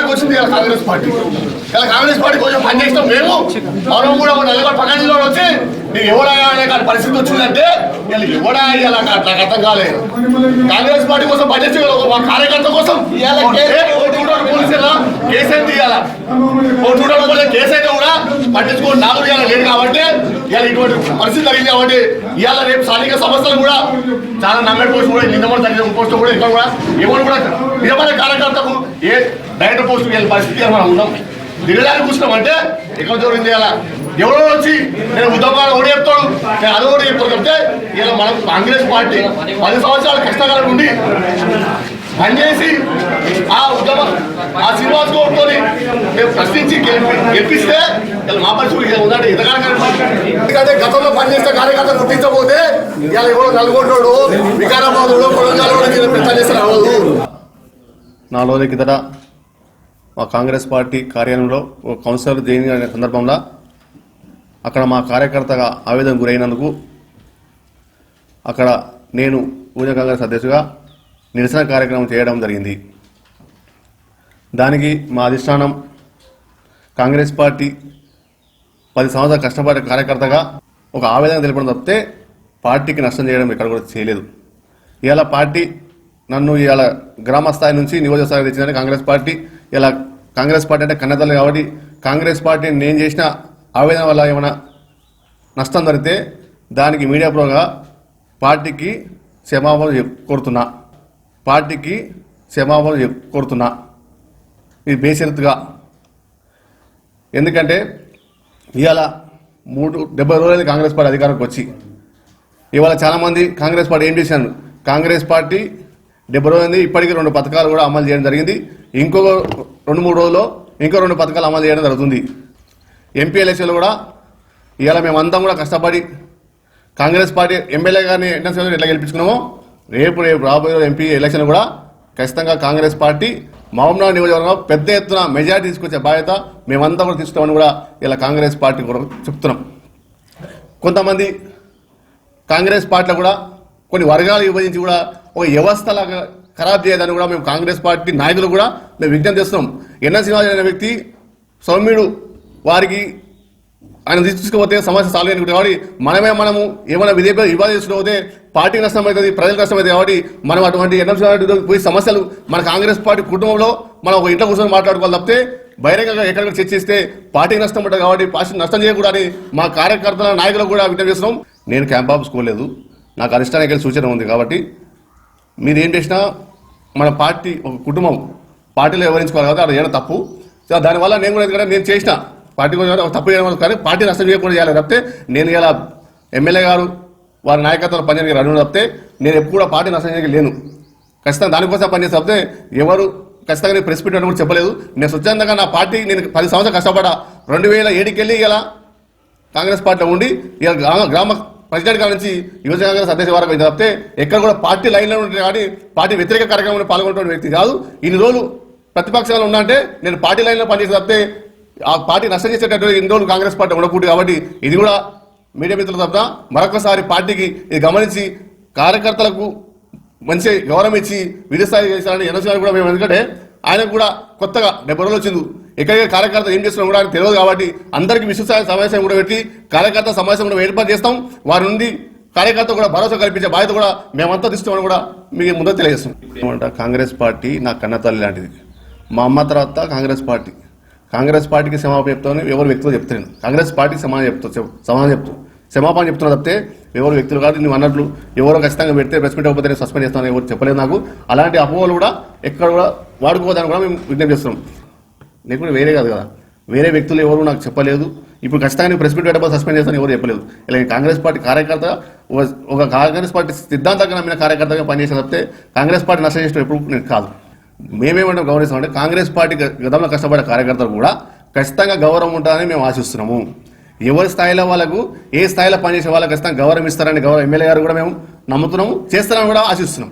ఇలా కాంగ్రెస్ పార్టీ. ఇలా కాంగ్రెస్ పార్టీ కొంచెం పనిచేస్తాం మేము. మనం కూడా నలుగురు పక్కన వచ్చి నీకు ఎవడయా అనే కాని పరిస్థితి వచ్చిందంటే ఇలా ఎవడా ఇలా నాకు అర్థం కాలేదు. కాంగ్రెస్ పార్టీ కోసం పనిచేసే ఒక కార్యకర్త కోసం పోలీసులా కేసీఆర్ తీయాలా కూడా పట్టించుకోండి నాలుగు ఇవాళ లేదు కాబట్టి ఇవాళ ఇటువంటి పరిస్థితి జరిగింది కాబట్టి ఇవాళ రేపు స్థానిక సమస్యలు కూడా చాలా నమ్మేటి పోస్ట్ కూడా నిన్నమని జరిగిన పోస్ట్ కూడా ఇక్కడ కూడా ఎవరు కూడా నిజమైన కార్యకర్తకు ఏ డైరెక్టర్ పోస్ట్ వెళ్ళే పరిస్థితి మనం ఉన్నాం. దిగడానికి కూర్చున్నామంటే ఎక్కడ జరిగింది ఎవరో వచ్చి నేను ఉద్యమాలు ఓడి చెప్తాడు నేను అది ఓడి చెప్తాను చెప్తే ఇలా కాంగ్రెస్ పార్టీ పది సంవత్సరాలు కష్టకాలం ఉండి పనిచేసి ఆ ఉద్యమ ఆ శ్రీనివాస్ గౌడ్తో మేము ప్రశ్నించి గెలిపిస్తే ఇలా మా పరిస్థితి ఉందంటే ఎదగాలి ఎందుకంటే గతంలో పనిచేస్తే కార్యకర్తలు గుర్తించబోతే ఇలా ఎవరో నల్గొండోడు వికారాబాదుడు కొడంగల్ ప్రచారం అవ్వదు నాలుగు రోజుల కిందట మా కాంగ్రెస్ పార్టీ కార్యాలయంలో ఒక కౌన్సిలర్ జరిగిన సందర్భంలో అక్కడ మా కార్యకర్తగా ఆవేదన గురైనందుకు అక్కడ నేను ఊజ కాంగ్రెస్ అధ్యక్షుగా నిరసన కార్యక్రమం చేయడం జరిగింది. దానికి మా అధిష్టానం కాంగ్రెస్ పార్టీ పది సంవత్సరాలు కష్టపడే కార్యకర్తగా ఒక ఆవేదన తెలపడం తప్పితే పార్టీకి నష్టం చేయడం ఇక్కడ కూడా చేయలేదు. ఇవాళ పార్టీ నన్ను ఇవాళ గ్రామ స్థాయి నుంచి నియోజక తెచ్చిందని కాంగ్రెస్ పార్టీ. ఇలా కాంగ్రెస్ పార్టీ అంటే కన్నతల్లి కాబట్టి కాంగ్రెస్ పార్టీ నేను చేసిన ఆవేదన వల్ల ఏమైనా నష్టం జరిగితే దానికి మీడియా ప్రోగా పార్టీకి క్షమాపణ కోరుతున్నా. పార్టీకి క్షమాపణ కోరుతున్నా. ఇది బేషరతుగా. ఎందుకంటే ఇవాళ మూడు డెబ్బై రోజులు కాంగ్రెస్ పార్టీ అధికారంకి వచ్చి. ఇవాళ చాలామంది కాంగ్రెస్ పార్టీ ఏం చేశాను కాంగ్రెస్ పార్టీ డెబ్బై రోజులు ఇప్పటికీ రెండు పథకాలు కూడా అమలు చేయడం జరిగింది. ఇంకొక రెండు మూడు రోజుల్లో ఇంకో రెండు పథకాలు అమలు చేయడం జరుగుతుంది. ఎంపీ ఎలక్షన్లు కూడా ఇవాళ మేమంతా కూడా కష్టపడి కాంగ్రెస్ పార్టీ ఎమ్మెల్యే గారిని ఎన్ఎస్ ఎట్లా గెలిపించుకున్నామో రేపు రేపు రాబోయే ఎంపీ ఎలక్షన్ కూడా ఖచ్చితంగా కాంగ్రెస్ పార్టీ మామూలు నియోజకవర్గంలో పెద్ద ఎత్తున మెజారిటీ తీసుకొచ్చే బాధ్యత మేమంతా కూడా తీసుకున్నామని కూడా ఇలా కాంగ్రెస్ పార్టీ కూడా చెప్తున్నాం. కొంతమంది కాంగ్రెస్ పార్టీలో కూడా కొన్ని వర్గాలు విభజించి కూడా ఒక వ్యవస్థలాగా ఖరాబ్ చేయదని కూడా మేము కాంగ్రెస్ పార్టీ నాయకులు కూడా మేము విజ్ఞప్తి చేస్తున్నాం. ఎన్ఎస్ శ్రీనివాస్ అనే వ్యక్తి సౌమ్యుడు వారికి ఆయన తీసుకుపోతే సమస్య సాల్వ్ అయినట్టు కాబట్టి మనమే మనము ఏమైనా విధేయ వివాద చేసుకుంటే పార్టీ నష్టం అవుతుంది ప్రజలకు నష్టం అవుతుంది కాబట్టి మనం అటువంటి ఎన్ఎం పోయి సమస్యలు మన కాంగ్రెస్ పార్టీ కుటుంబంలో మనం ఒక ఇంట్లో కూర్చొని మాట్లాడుకోవాలి తప్పితే బహిరంగంగా ఎక్కడెక్కడ చర్చిస్తే పార్టీకి నష్టం ఉంటుంది కాబట్టి పార్టీ నష్టం చేయకూడదని మా కార్యకర్తల నాయకులకు కూడా విజ్ఞప్తి చేస్తున్నాం. నేను క్యాంప్ ఆఫ్ స్కూల్ నాకు అరిష్టానికి వెళ్ళి సూచన ఉంది కాబట్టి మీరు ఏం చేసినా మన పార్టీ ఒక కుటుంబం పార్టీలో వివరించుకోవాలి కదా అది ఏమైనా తప్పు. సో దానివల్ల నేను కూడా ఎందుకంటే నేను చేసిన. పార్టీ కోసం తప్పు చేయడం కానీ పార్టీ నష్టం చేయకుండా చేయాలి తప్పితే నేను ఇలా ఎమ్మెల్యే గారు వారి నాయకత్వంలో పనిచేయగలి అడుగు తప్పితే నేను ఎప్పుడు కూడా పార్టీ నష్టం చేయడానికి లేను. ఖచ్చితంగా దానికోసం పనిచేస్తే తప్పితే ఎవరు ఖచ్చితంగా నేను ప్రెస్ మీట్ అని కూడా చెప్పలేదు. నేను స్వచ్ఛందంగా నా పార్టీ నేను పది సంవత్సరాలు కష్టపడా రెండు వేల ఏడుకెళ్ళి ఇలా కాంగ్రెస్ పార్టీలో ఉండి ఇలా గ్రామ గ్రామ ప్రెసిడెంట్ గారి నుంచి యువజన కాంగ్రెస్ అధ్యక్ష వరకు పోయింది తప్పితే ఎక్కడ కూడా పార్టీ లైన్లో ఉంటుంది కానీ పార్టీ వ్యతిరేక కార్యక్రమంలో పాల్గొంటున్న వ్యక్తి కాదు. ఇన్ని రోజులు ప్రతిపక్షాలు ఉన్నా అంటే నేను పార్టీ లైన్లో పనిచేసి తప్పితే ఆ పార్టీ నష్టం చేసేటట్టు ఇన్ని రోజులు కాంగ్రెస్ పార్టీ ఉండకూడదు కాబట్టి ఇది కూడా మీడియా మిత్రుల తప్ప మరొకసారి పార్టీకి ఇది గమనించి కార్యకర్తలకు మంచి గౌరవం ఇచ్చి విధిస్థాయి చేశారని ఎన్నోసారి కూడా మేము ఎందుకంటే ఆయనకు కూడా కొత్తగా డెబ్బై రోజులు వచ్చింది ఎక్కడికి కార్యకర్త ఏం చేస్తున్నా కూడా ఆయన తెలియదు కాబట్టి అందరికీ విశ్వసాయ సమావేశం కూడా పెట్టి కార్యకర్త సమావేశం కూడా ఏర్పాటు చేస్తాం. వారి నుండి కార్యకర్త కూడా భరోసా కల్పించే బాధ్యత కూడా మేమంతా తీసుకోమని కూడా మీకు ముందు తెలియజేస్తాం కాంగ్రెస్ పార్టీ నా కన్నతల్లి లాంటిది. మా అమ్మ తర్వాత కాంగ్రెస్ పార్టీ. కాంగ్రెస్ పార్టీకి క్షమాపణ చెప్తామని ఎవరు వ్యక్తులు చెప్తాను కాంగ్రెస్ పార్టీకి సమానం చెప్తా చెప్- సమానం చెప్తూ క్షమాపణ చెప్తున్నా తప్పితే ఎవరు వ్యక్తులు కాదు నువ్వు అన్నట్లు ఎవరో ఖచ్చితంగా పెడితే ప్రెస్ మీట్ అవ్వకపోతే సస్పెండ్ చేస్తానని ఎవరు చెప్పలేదు నాకు. అలాంటి అపోహలు కూడా ఎక్కడ కూడా వాడుకోవద్దని కూడా మేము విజ్ఞప్తి చేస్తున్నాం. నీకు కూడా వేరే కాదు కదా. వేరే వ్యక్తులు ఎవరు నాకు చెప్పలేదు. ఇప్పుడు ఖచ్చితంగా నేను ప్రెస్ మీట్ పెట్టబోతే సస్పెండ్ చేస్తాను ఎవరు చెప్పలేదు. ఇలా కాంగ్రెస్ పార్టీ కార్యకర్త ఒక- ఒక కాంగ్రెస్ పార్టీ సిద్ధాంతంగా నమ్మిన కార్యకర్తగా పనిచేసే తప్పితే కాంగ్రెస్ పార్టీ నష్టం చేసిన ఎప్పుడు నేను కాదు. మేమేమంటే గౌరవిస్తామంటే కాంగ్రెస్ పార్టీ గతంలో కష్టపడే కార్యకర్తలు కూడా ఖచ్చితంగా గౌరవం ఉంటుందని మేము ఆశిస్తున్నాము. ఎవరి స్థాయిలో వాళ్ళకు ఏ స్థాయిలో పనిచేసే వాళ్ళకి ఖచ్చితంగా గౌరవం ఇస్తారని గౌరవ ఎమ్మెల్యే గారు కూడా మేము నమ్ముతున్నాము చేస్తారని కూడా ఆశిస్తున్నాం.